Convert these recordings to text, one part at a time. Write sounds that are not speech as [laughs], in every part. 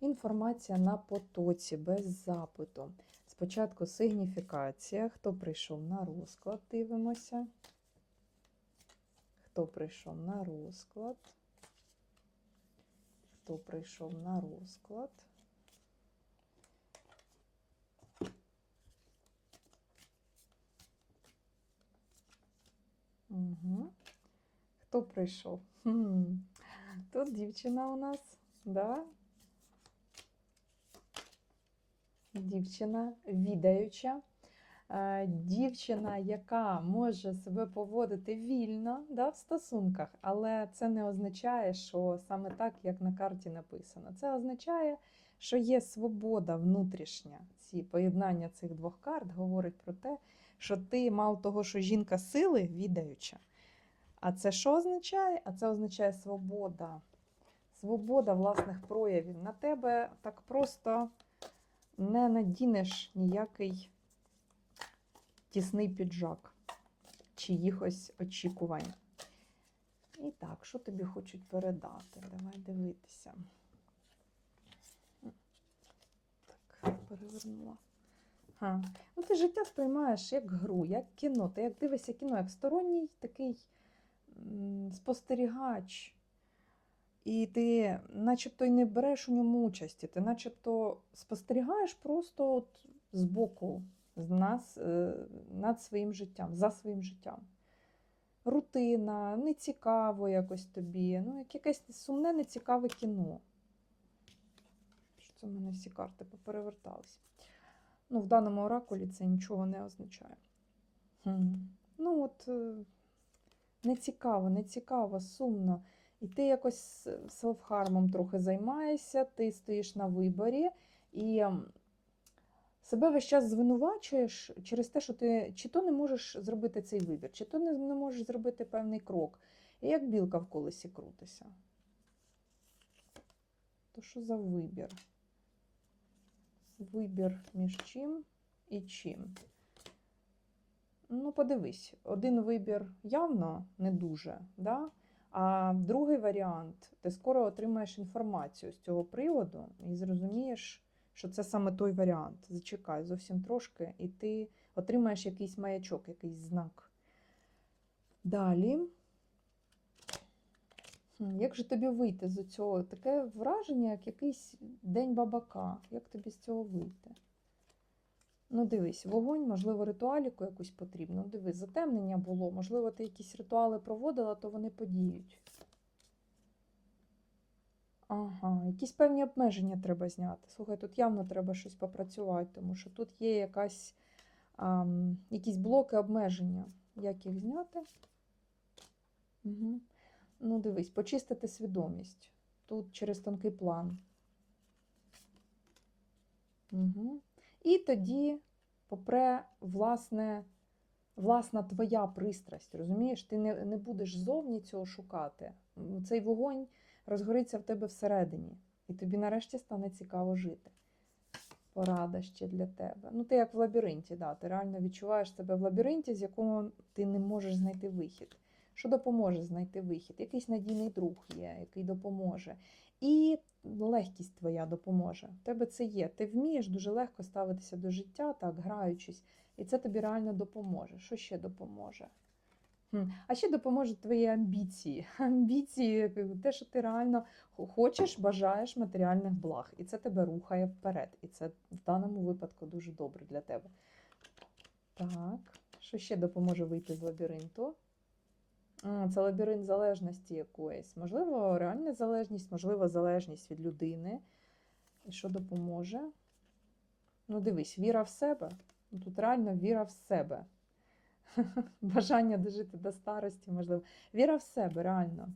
Інформація на потоці, без запиту. Спочатку сигніфікація. Хто прийшов на розклад, дивимося. Хто прийшов на розклад? Хто прийшов на розклад? Угу. Хто прийшов? Хм. Тут дівчина у нас, да? Дівчина відаюча. Е, Дівчина, яка може себе поводити вільно да, в стосунках, але це не означає, що саме так, як на карті написано. Це означає, що є свобода внутрішня. Ці поєднання цих двох карт говорить про те, що ти мало того, що жінка сили відаюча. А це що означає? А це означає свобода. Свобода власних проявів. На тебе так просто не надінеш ніякий тісний піджак чиїхось очікувань. І так, що тобі хочуть передати? Давай дивитися. Так, перевернула. Ага. Ну, ти життя сприймаєш як гру, як кіно. Ти як дивишся кіно, як сторонній такий спостерігач. І ти начебто й не береш у ньому участі, ти начебто спостерігаєш просто от збоку з нас, е, над своїм життям, за своїм життям. Рутина, нецікаво якось тобі, ну, як якесь сумне, нецікаве кіно. Що це в мене всі карти попереверталися? Ну, в даному оракулі це нічого не означає. Хм. Ну, от е, нецікаво, нецікаво, сумно. І ти якось селфхармом трохи займаєшся, ти стоїш на виборі і себе весь час звинувачуєш через те, що ти чи то не можеш зробити цей вибір, чи то не, не можеш зробити певний крок. І як білка в колесі крутися. То що за вибір? Вибір між чим і чим. Ну, подивись, один вибір явно не дуже, да? А другий варіант ти скоро отримаєш інформацію з цього приводу і зрозумієш, що це саме той варіант. Зачекай зовсім трошки, і ти отримаєш якийсь маячок, якийсь знак. Далі. Як же тобі вийти з цього? Таке враження, як якийсь день бабака. Як тобі з цього вийти? Ну, дивись, вогонь, можливо, ритуаліку якусь потрібно. Дивись, затемнення було, можливо, ти якісь ритуали проводила, то вони подіють. Ага, якісь певні обмеження треба зняти. Слухай, тут явно треба щось попрацювати, тому що тут є якась, ам, якісь блоки обмеження. Як їх зняти? Угу. Ну, дивись, почистити свідомість. Тут через тонкий план. Угу. І тоді попре власне, власна твоя пристрасть, розумієш? Ти не, не будеш зовні цього шукати. Цей вогонь розгориться в тебе всередині, і тобі нарешті стане цікаво жити. Порада ще для тебе. Ну, ти як в лабіринті, да, ти реально відчуваєш себе в лабіринті, з якого ти не можеш знайти вихід. Що допоможе знайти вихід? Якийсь надійний друг є, який допоможе. І легкість твоя допоможе. В тебе це є. Ти вмієш дуже легко ставитися до життя, так, граючись, і це тобі реально допоможе. Що ще допоможе? А ще допоможуть твої амбіції. [laughs] Амбіції, те, що ти реально хочеш, бажаєш матеріальних благ. І це тебе рухає вперед. І це в даному випадку дуже добре для тебе. Так, що ще допоможе вийти з лабіринту? Це лабіринт залежності якоїсь. Можливо, реальна залежність, можливо, залежність від людини. І що допоможе? Ну, дивись, віра в себе. Ну, Тут реально віра в себе. [laughs] Бажання дожити до старості, можливо. Віра в себе, реально.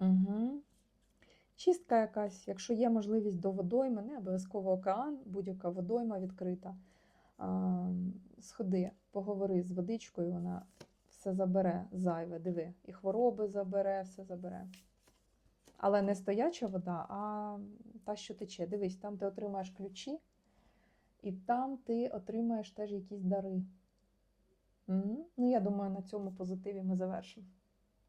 Угу. Чистка якась, якщо є можливість до водойми, не обов'язково океан, будь-яка водойма відкрита. А, Сходи, поговори з водичкою, вона все забере зайве, диви. І хвороби забере, все забере. Але не стояча вода, а та, що тече. Дивись, там ти отримаєш ключі, і там ти отримаєш теж якісь дари. Угу. Ну, я думаю, на цьому позитиві ми завершимо.